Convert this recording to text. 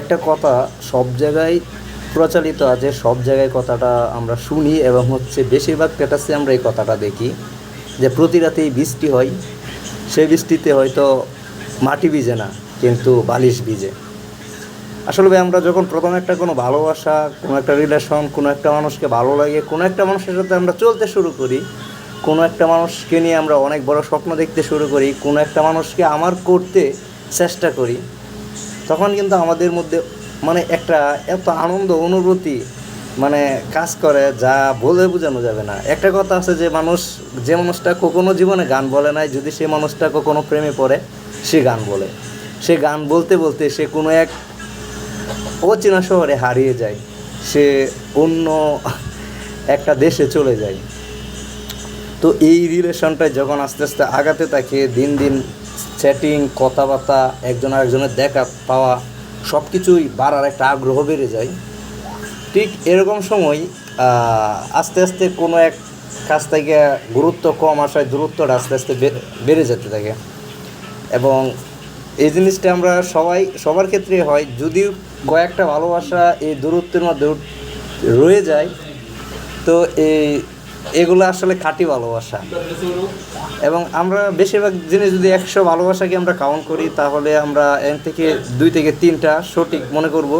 একটা কথা সব জায়গায় প্রচলিত আছে, সব জায়গায় কথাটা আমরা শুনি এবং হচ্ছে বেশিরভাগ স্ট্যাটাসে আমরা এই কথাটা দেখি যে প্রতি রাতেই বৃষ্টি হয়। সেই বৃষ্টিতে হয়তো মাটি ভিজে না, কিন্তু বালিশ ভিজে। আসলে ভাই, আমরা যখন প্রথম একটা কোনো ভালোবাসা, কোনো একটা রিলেশন কোনো একটা মানুষকে ভালো লাগে, কোনো একটা মানুষের সাথে আমরা চলতে শুরু করি, কোনো একটা মানুষকে নিয়ে আমরা অনেক বড় স্বপ্ন দেখতে শুরু করি, কোনো একটা মানুষকে আমার করতে চেষ্টা করি তখন কিন্তু আমাদের মধ্যে মানে একটা এত আনন্দ, অনুভূতি মানে কাজ করে যা বলে বোঝানো যাবে না। একটা কথা আছে যে মানুষ, যে মানুষটা কখনো জীবনে গান বলে নাই, যদি সে মানুষটা কখনো প্রেমে পড়ে, সে গান বলে। সে গান বলতে বলতে সে কোনো এক অচেনা শহরে হারিয়ে যায়। সে অন্য একটা দেশে চলে যায়। তো এই রিলেশনটা যখন আস্তে আস্তে আগাতে থাকে, দিন দিন চ্যাটিং কথাবার্তা, একজন আরেকজনের দেখা, পাওয়া সব কিছুই বাড়ার একটা আগ্রহ বেড়ে যায়। ঠিক এরকম সময় আস্তে আস্তে কোনো এক কাজ থেকে গুরুত্ব কম আসায় দূরত্বটা আস্তে আস্তে বেড়ে যেতে থাকে। এবং এই জিনিসটা আমরা সবাই, সবার ক্ষেত্রে হয়, যদিও কয়েকটা ভালোবাসা এই দূরত্বের মধ্যে রয়ে যায়, তো এই এগুলো আসলে খাঁটি ভালোবাসা। এবং আমরা বেশিরভাগ জিনিস যদি একশো ভালোবাসাকে আমরা কাউন্ট করি, তাহলে আমরা এর থেকে দুই থেকে তিনটা সঠিক মনে করব।